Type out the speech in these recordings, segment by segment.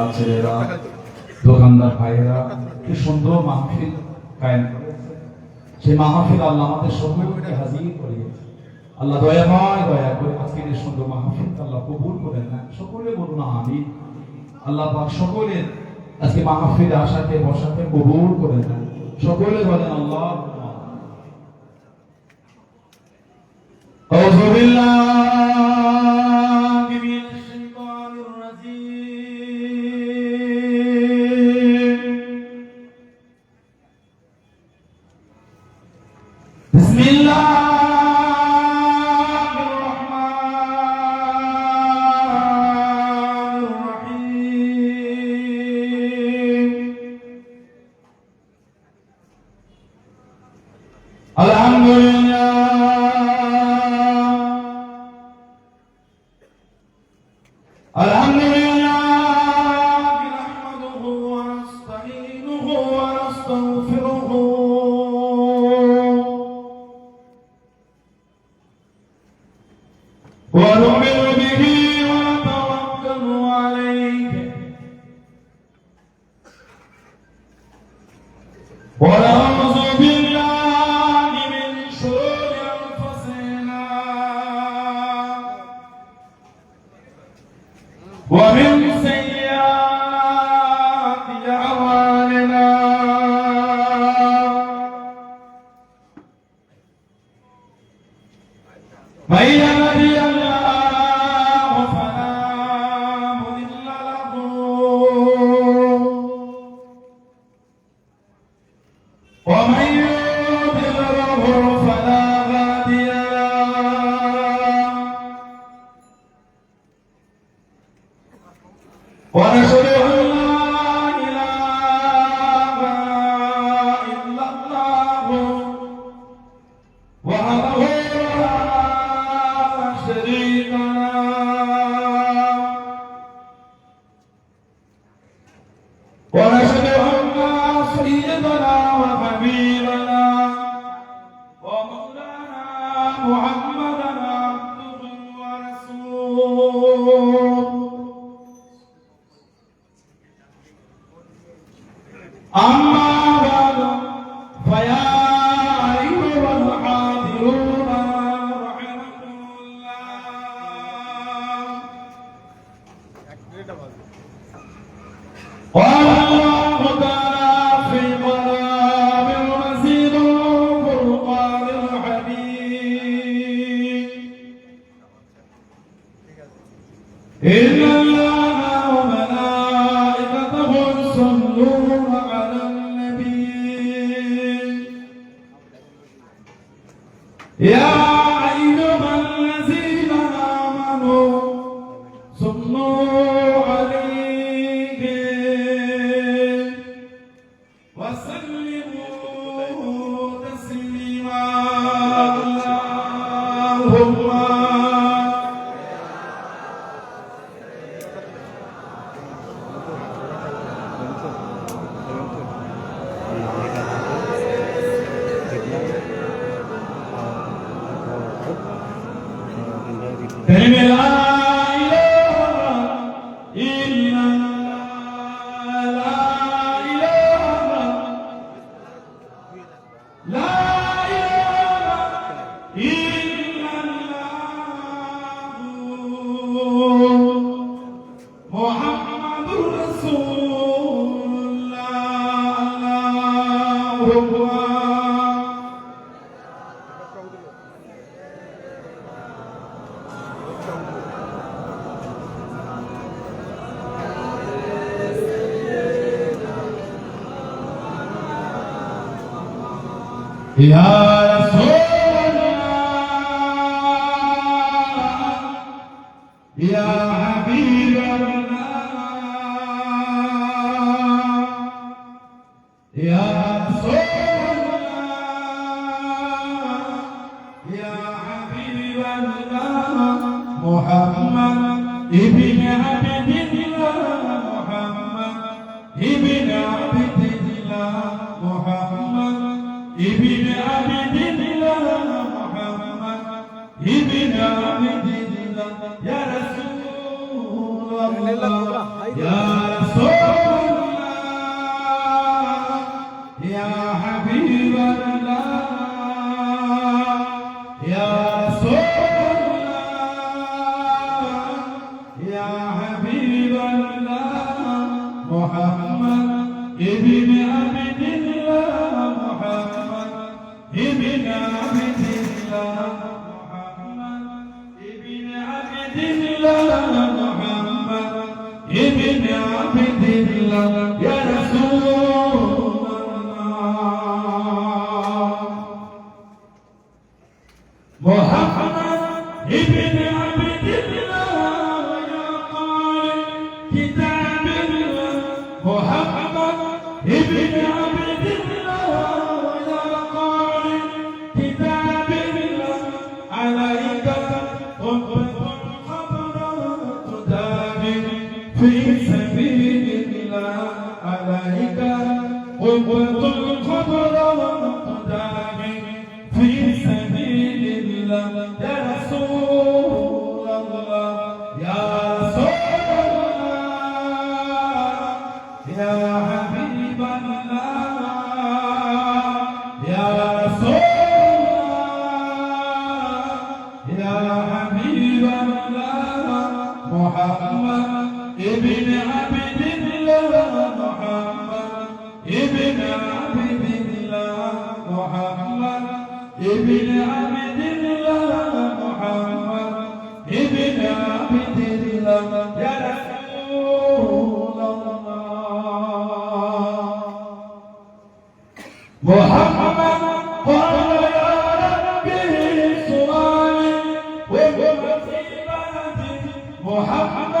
ছেলেরা দোকানদার ভাইয়েরা কি সুন্দর মাহফিল কায়েম করেছে সেই মাহফিল আল্লাহ আমাদের সকলকে হাজির করিয়েছে আল্লাহ দয়াময় দয়া করে আজকের এই সুন্দর মাহফিল আল্লাহ কবুল করেন না সকলে বলুন আমি আল্লাহ পাক সকলের আজকে মাহফিল আসাতে বসাতে কবুল করেন না সকলে বলেন আল্লাহ أعوذ بالله Qual o número? একটা বাজবে إن الله وملائكته يصلون على النبي. يا Love! يا رسول الله يا حبيب يا يا حبيب محمد ابن عبد الله. محمد ابن عبد الله. يا قائل كتاب الله عليك قبة خضراء تدابر في سبيل الله عليك قبة خضراء تدابر في سبيل الله ابن عبد الله محمد ابن عبد الله محمد ابن عبد الله يا رسول الله محمد قال يا ربي سؤالي وقمتي بلدي محمد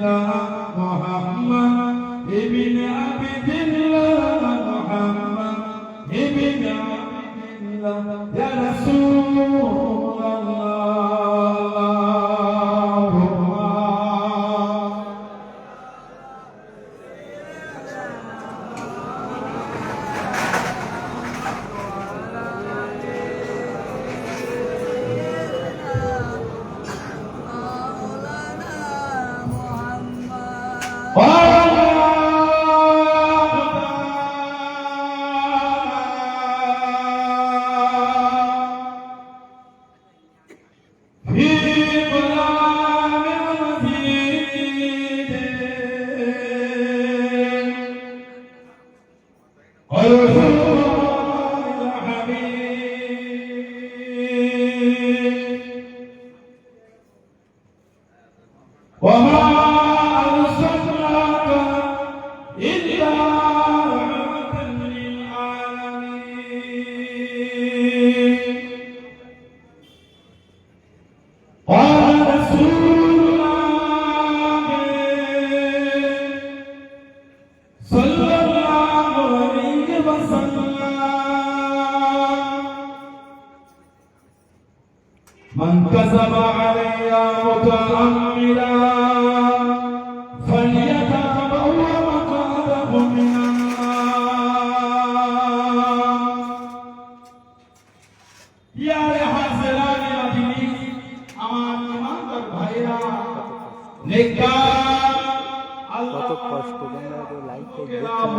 الله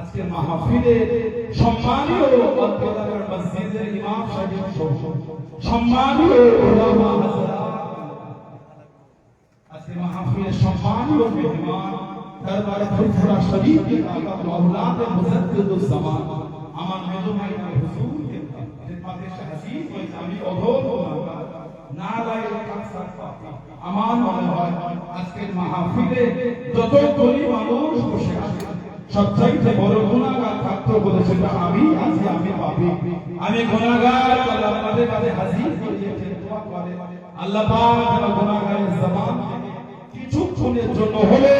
আজকে মাহফিলে সম্মানীয় অধ্যক্ষতার মসজিদের ইমাম সাহেব সম্মানীয় ওলামা হযরত আজকে মাহফিলে সম্মানীয় মেহমান দরবারে ফুরফুরা শরীফ কে আকা মাওলানা মুজাদ্দিদুল জামান আমার মেজমাই হুজুর কে খেদমতে শাহীদ ও আমার মনে হয় আজকের মাহফিলে যত গরিব মানুষ বসে আছে সবচাইতে বড় গুণাগার থাকতো বলে সেটা আমি আছি আমি পাপি। আমি গুণাগার আল্লাহ আপনাদের কাছে হাজির আল্লাহ যেন গুণাগারের জবান কিছুক্ষণের জন্য হলে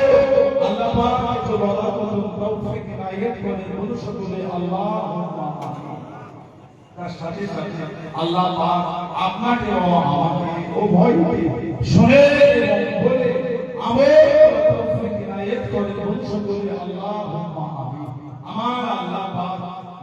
আল্লাহ আল্লাহ আপনাকে আল্লাহুম্মা আমিন আমার আল্লাহ পাক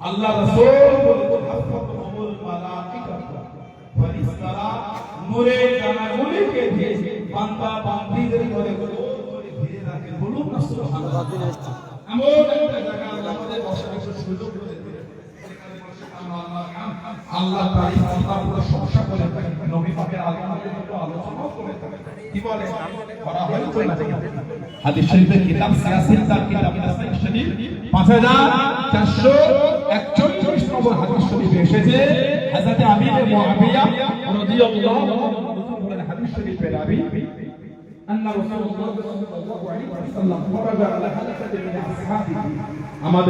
আল্লাহ রাসূল বলেছেন হাফাত উমুল মালাইকা। ফরিস্তারা নূরে কানাগুলিকে দিয়ে বান্দা বান্দিদের ঘরে ঘরে ঘিরে রাখেন বলুন না, সুবহানাল্লাহ। এমন একটা জায়গা আল্লাহ আমাদের সুযোগ করে আল্লাহ সংসার করে নবী আলোচনা করে কি বলে? করা হয় হাদিস শরীফের কিতাব সিয়াসিন তার কিতাব শরীফ একচল্লিশ নম্বর হাদিস শরীফে এসেছে হাজাতে আমি মুআবিয়া রাদিয়াল্লাহু আনহু হাদিস শরীফে রাবি আল্লাহ রাসূলুল্লাহ সাল্লাল্লাহু আলাইহি ওয়াসাল্লাম ফরাজা আলা হাদিসাতি মিন আসহাবিহি। আমাদের